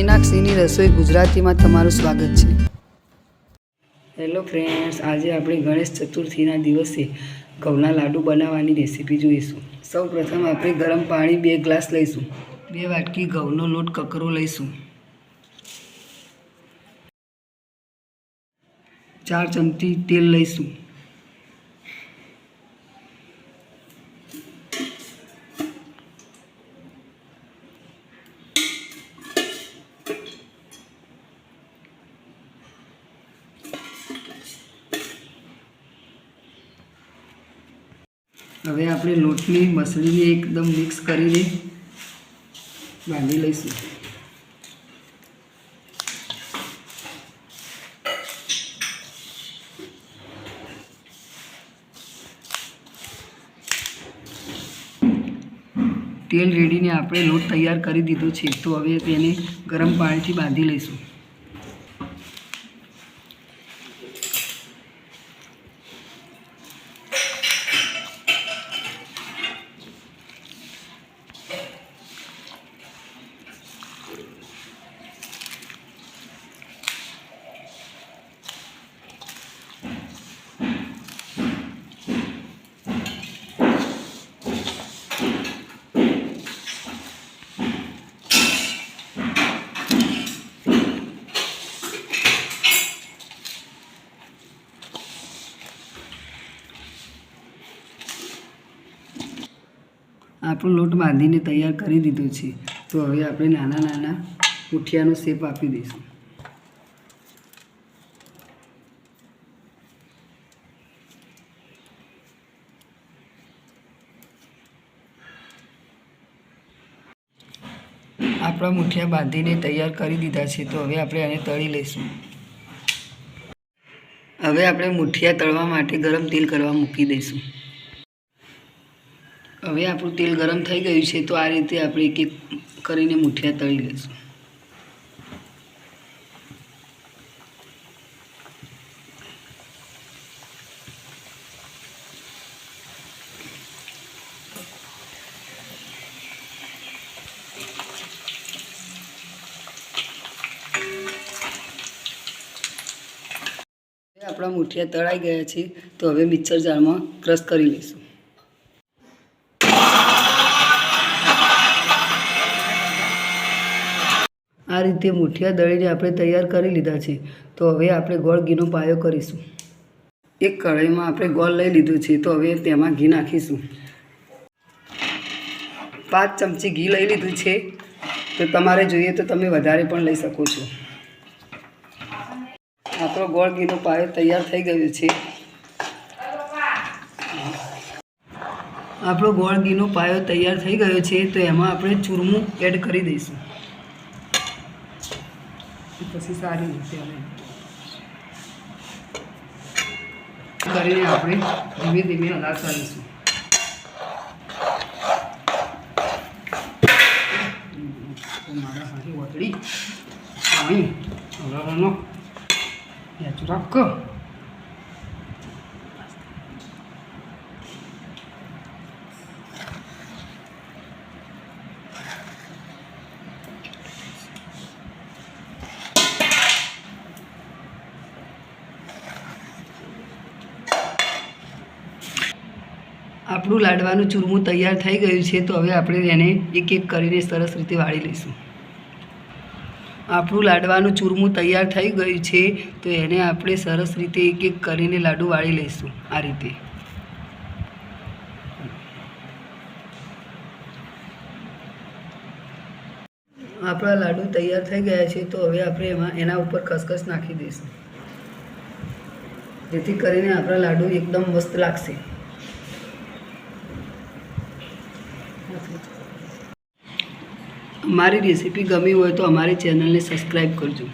મીનાક્ષીની રસોઈ ગુજરાતીમાં તમારું સ્વાગત છે. હેલો ફ્રેન્ડ્સ આજે આપણે ગણેશ ચતુર્થીના દિવસે ઘઉંના લાડુ બનાવવાની રેસીપી જોઈશું. સૌ પ્રથમ આપણે ગરમ પાણી બે ગ્લાસ લઈશું. બે વાટકી ઘઉંનો લોટ કકરો લઈશું. ચાર ચમચી તેલ લઈશું. હવે આપણે લોટની મસળીને એકદમ મિક્સ કરીને બાંધી લઈશું. તેલ રેડીને આપણે લોટ તૈયાર કરી દીધો છે, તો હવે તેને ગરમ પાણીથી બાંધી લઈશું. આપણો લોટ બાંધીને તૈયાર કરી દીધો છે. તો હવે આપણે નાના નાના મુઠિયાનો શેપ આપી દઈશું. આપણા મુઠિયા બાંધીને તૈયાર કરી દીધા છે. તો હવે આપણે આને તળી લઈશું. હવે આપણે મુઠિયા તળવા માટે ગરમ તેલ કરવા મૂકી દઈશું. હવે આપણું તેલ ગરમ થઈ ગયું છે, તો આ રીતે આપણે એક એક કરીને મુઠિયા તળી લઈશું. આપણા મુઠિયા તળાઈ ગયા છે, તો હવે મિક્સર જારમાં ક્રશ કરી લઈશું. આ રીતે મુઠિયા દળીને આપણે તૈયાર કરી લીધા છે. તો હવે આપણે ગોળ ઘીનો પાયો કરીશું. એક કઢાઈમાં આપણે ગોળ લઈ લીધું છે. તો હવે તેમાં ઘી નાખીશું. પાંચ ચમચી ઘી લઈ લીધું છે. તો તમારે જોઈએ તો તમે વધારે પણ લઈ શકો છો. આપણો ગોળ ઘીનો પાયો તૈયાર થઈ ગયો છે. આપણો ગોળ ઘીનો પાયો તૈયાર થઈ ગયો છે. તો એમાં આપણે ચૂરમું એડ કરી દઈશું. પછી સારી રીતે અમે કરીને આપણે ધીમે ધીમે કરીશું મારા હાથી વતળી પાણી હલાવવાનો આપણું લાડવાનું ચૂરમું તૈયાર થઈ ગયું છે, તો હવે આપણે એને એક એક કરીને સરસ રીતે વાળી લઈશું. આપણું લાડવાનું ચૂરમું તૈયાર થઈ ગયું છે, તો એને આપણે સરસ રીતે એક એક કરીને લાડુ વાળી લઈશું આ રીતે. આપણા લાડુ તૈયાર થઈ ગયા છે, તો હવે આપણે એમાં એના ઉપર ખસખસ નાખી દઈશું. જેથી કરીને આપણા લાડુ એકદમ મસ્ત લાગશે. અમારી રેસીપી ગમી હોય તો અમારી ચેનલને સબસ્ક્રાઈબ કરજો.